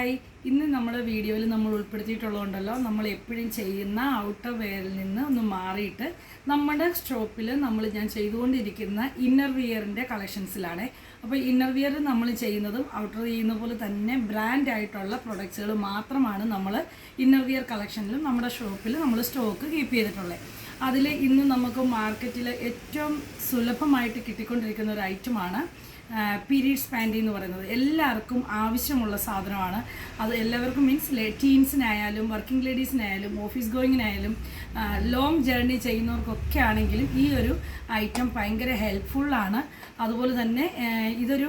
Hi ഇന്ന് നമ്മുടെ വീഡിയോയിൽ നമ്മൾ ഉൾപ്പെടുത്തിയിട്ടുള്ളതുകൊണ്ടല്ലോ നമ്മൾ എപ്പോഴും ചെയ്യുന്ന ഔട്ടർ വെയറിൽ നിന്ന് ഒന്ന് മാറിയിട്ട് നമ്മുടെ ഷോപ്പിൽ നമ്മൾ ഞാൻ ചെയ്തുകൊണ്ടിരിക്കുന്ന ഇന്നർ വിയറിന്റെ കളക്ഷൻസിലാണ് അപ്പോൾ ഇന്നർ വിയർ നമ്മൾ ചെയ്യുന്നതും ഔട്ടർ ചെയ്യുന്ന പോലെ തന്നെ ബ്രാൻഡ് ആയിട്ടുള്ള പ്രൊഡക്ട്സുകൾ മാത്രമാണ് നമ്മൾ ഇന്നർ വിയർ കളക്ഷനിലും നമ്മുടെ ഷോപ്പിൽ നമ്മൾ സ്റ്റോക്ക് കീപ്പ് ചെയ്തിട്ടുള്ളത് അതിൽ ഇന്ന് നമുക്ക് മാർക്കറ്റിൽ ഏറ്റവും സുലഭമായിട്ട് കിട്ടിക്കൊണ്ടിരിക്കുന്ന ഒരു ഐറ്റമാണ് പീരീഡ്സ് പാന്റി എന്ന് പറയുന്നത്. എല്ലാവർക്കും ആവശ്യമുള്ള സാധനമാണ്. അത് എല്ലാവർക്കും മീൻസ് ടീൻസിനായാലും വർക്കിംഗ് ലേഡീസിനായാലും ഓഫീസ് ഗോയിങ്ങിനായാലും ലോങ് ജേർണി ചെയ്യുന്നവർക്കൊക്കെ ആണെങ്കിലും ഈ ഒരു ഐറ്റം ഭയങ്കര ഹെൽപ്ഫുള്ളാണ് അതുപോലെ തന്നെ ഇതൊരു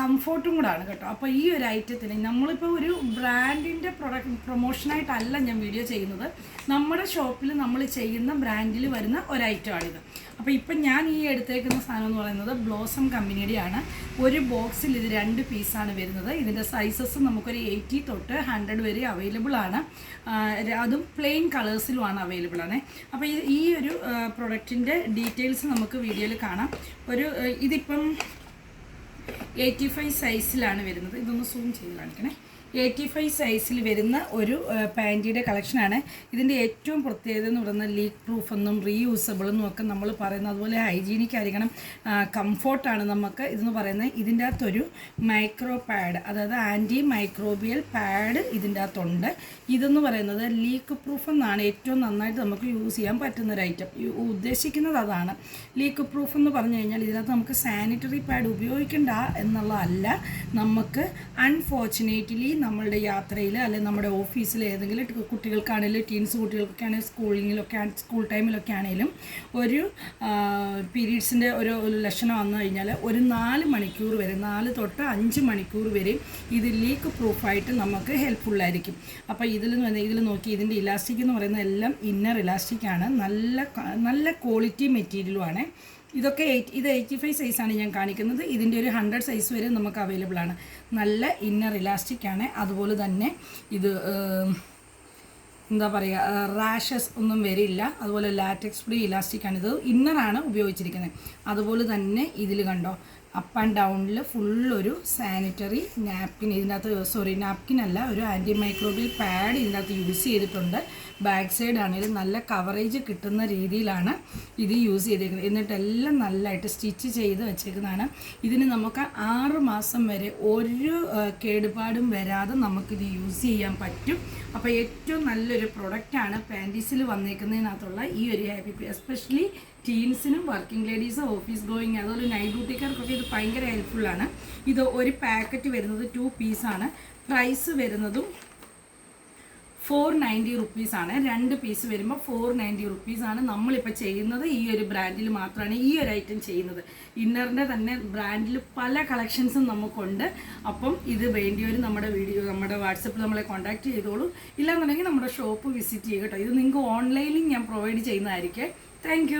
കംഫോർട്ടും കൂടാണ് കേട്ടോ. അപ്പോൾ ഈ ഒരു ഐറ്റത്തിന് നമ്മളിപ്പോൾ ഒരു ബ്രാൻഡിന്റെ പ്രൊഡക്റ്റ് പ്രൊമോഷനായിട്ടല്ല ഞാൻ വീഡിയോ ചെയ്യുന്നത്. നമ്മുടെ ഷോപ്പിൽ നമ്മൾ ചെയ്യുന്ന ബ്രാൻഡിൽ വരുന്ന ഒരു ഐറ്റമാണിത് അപ്പോൾ ഇപ്പം ഞാൻ ഈ എടുത്തേക്കുന്ന സാധനം എന്ന് പറയുന്നത് ബ്ലോസം കമ്പനിയുടെയാണ് ഒരു ബോക്സിൽ ഇത് രണ്ട് പീസാണ് വരുന്നത്. ഇതിന്റെ സൈസസ് നമുക്കൊരു എയ്റ്റി തൊട്ട് ഹൺഡ്രഡ് വരെ അവൈലബിൾ ആണ്. അതും പ്ലെയിൻ കളേഴ്സിലുമാണ് അവൈലബിൾ ആണ് അപ്പോൾ ഈ ഒരു പ്രൊഡക്റ്റിന്റെ ഡീറ്റെയിൽസ് നമുക്ക് വീഡിയോയിൽ കാണാം. ഒരു ഇതിപ്പം എയ്റ്റി ഫൈവ് സൈസിലാണ് വരുന്നത്. ഇതൊന്ന് സൂം ചെയ്ത് കാണിക്കണേ. എയ്റ്റി ഫൈവ് സൈസിൽ വരുന്ന ഒരു പാന്റിയുടെ കളക്ഷനാണ്. ഇതിന്റെ ഏറ്റവും പ്രത്യേകത എന്ന് പറയുന്നത് ലീക്ക് പ്രൂഫ് എന്നും റീയൂസബിൾ എന്നും ഒക്കെ നമ്മൾ പറയുന്നത്. അതുപോലെ ഹൈജീനിക് ആയിരിക്കണം കംഫോർട്ടാണ് നമുക്ക് ഇതെന്ന് പറയുന്നത്. ഇതിന്റെ അകത്തൊരു മൈക്രോ പാഡ് അതായത് ആന്റി മൈക്രോബിയൽ പാഡ് ഇതിന്റെ അകത്തുണ്ട്. ഇതെന്ന് പറയുന്നത് ലീക്ക് പ്രൂഫ് എന്നാണ് ഏറ്റവും നന്നായിട്ട് നമുക്ക് യൂസ് ചെയ്യാൻ പറ്റുന്ന ഒരു ഐറ്റം ഉദ്ദേശിക്കുന്നത് അതാണ്. ലീക്ക് പ്രൂഫ് എന്ന് പറഞ്ഞു കഴിഞ്ഞാൽ ഇതിനകത്ത് നമുക്ക് സാനിറ്ററി പാഡ് ഉപയോഗിക്കണ്ട എന്നുള്ളതല്ല. നമുക്ക് അൺഫോർച്ചുനേറ്റ്ലി നമ്മളുടെ യാത്രയിൽ അല്ലെങ്കിൽ നമ്മുടെ ഓഫീസിൽ ഏതെങ്കിലും കുട്ടികൾക്കാണെങ്കിലും ടീൻസ് കുട്ടികൾക്കൊക്കെ ആണെങ്കിലും സ്കൂളിങ്ങിലൊക്കെ സ്കൂൾ ടൈമിലൊക്കെ ആണെങ്കിലും ഒരു പീരീഡ്സിന്റെ ഒരു ലക്ഷണം വന്നു കഴിഞ്ഞാൽ ഒരു നാല് മണിക്കൂർ വരെ നാല് തൊട്ട് അഞ്ച് മണിക്കൂർ വരെ ഇത് ലീക്ക് പ്രൂഫായിട്ട് നമുക്ക് ഹെൽപ്ഫുള്ളായിരിക്കും അപ്പോൾ ഇതിൽ നിന്ന് ഇതിൽ നോക്കി ഇതിന്റെ ഇലാസ്റ്റിക് എന്ന് പറയുന്നത് എല്ലാം ഇന്നർ ഇലാസ്റ്റിക് ആണ്. നല്ല നല്ല ക്വാളിറ്റി മെറ്റീരിയലുമാണ് ഇതൊക്കെ എയ്റ്റ് ഇത് എയ്റ്റി ഫൈവ് സൈസാണ് ഞാൻ കാണിക്കുന്നത്. ഇതിന്റെ ഒരു ഹൺഡ്രഡ് സൈസ് വരെ നമുക്ക് അവൈലബിൾ ആണ്. നല്ല ഇന്നർ ഇലാസ്റ്റിക് ആണ്. അതുപോലെ തന്നെ ഇത് എന്താ പറയുക റാഷസ് ഒന്നും വരില്ല. അതുപോലെ ലാറ്റക്സ് ഫ്രീ ഇലാസ്റ്റിക് ആണ് ഇത്. ഇന്നറാണ് ഉപയോഗിച്ചിരിക്കുന്നത്. അതുപോലെ തന്നെ ഇതിൽ കണ്ടോ അപ്പ് ആൻഡ് ഡൗണിൽ ഫുള്ളൊരു സാനിറ്ററി നാപ്കിൻ ഇതിനകത്ത് സോറി നാപ്കിൻ അല്ല ഒരു ആന്റി മൈക്രോബിയൽ പാഡ് ഇതിനകത്ത് യൂസ് ചെയ്തിട്ടുണ്ട്. ബാക്ക് സൈഡ് ആണെങ്കിലും നല്ല കവറേജ് കിട്ടുന്ന രീതിയിലാണ് ഇത് യൂസ് ചെയ്തിരിക്കുന്നത്. എന്നിട്ടെല്ലാം നല്ലതായിട്ട് സ്റ്റിച്ച് ചെയ്ത് വെച്ചേക്കുന്നതാണ്. ഇതിന് നമുക്ക് ആറ് മാസം വരെ ഒരു കേടുപാടും വരാതെ നമുക്കിത് യൂസ് ചെയ്യാൻ പറ്റും. അപ്പോൾ ഏറ്റവും നല്ലൊരു പ്രൊഡക്റ്റാണ് പാന്റീസിൽ വന്നേക്കുന്നതിനകത്തുള്ള ഈ ഒരു ഹാപ്പി എസ്പെഷ്യലി ടീൻസിനും വർക്കിംഗ് ലേഡീസും ഓഫീസ് ഗോയിങ് അതുപോലെ നൈറ്റ് ഡ്യൂട്ടിക്കാർക്കൊക്കെ ഇത് ഭയങ്കര ഹെൽപ്ഫുള്ളാണ് ഇത് ഒരു പാക്കറ്റ് വരുന്നത് ടു പീസാണ് പ്രൈസ് വരുന്നതും ഫോർ നയന്റി റുപ്പീസാണ് രണ്ട് പീസ് വരുമ്പോൾ ഫോർ നയന്റി റുപ്പീസാണ് നമ്മളിപ്പോൾ ചെയ്യുന്നത്. ഈ ഒരു ബ്രാൻഡിൽ മാത്രമാണ് ഈ ഒരു ഐറ്റം ചെയ്യുന്നത്. ഇന്നറിന്റെ തന്നെ ബ്രാൻഡിൽ പല കളക്ഷൻസും നമുക്കുണ്ട്. അപ്പം ഇത് വേണ്ടിയൊരു നമ്മുടെ വീഡിയോ നമ്മുടെ വാട്സപ്പിൽ നമ്മളെ കോൺടാക്ട് ചെയ്തോളൂ. ഇല്ലാന്നുണ്ടെങ്കിൽ നമ്മുടെ ഷോപ്പ് വിസിറ്റ് ചെയ്യുക കേട്ടോ. ഇത് നിങ്ങൾക്ക് ഓൺലൈനിൽ ഞാൻ പ്രൊവൈഡ് ചെയ്യുന്നതായിരിക്കും. താങ്ക്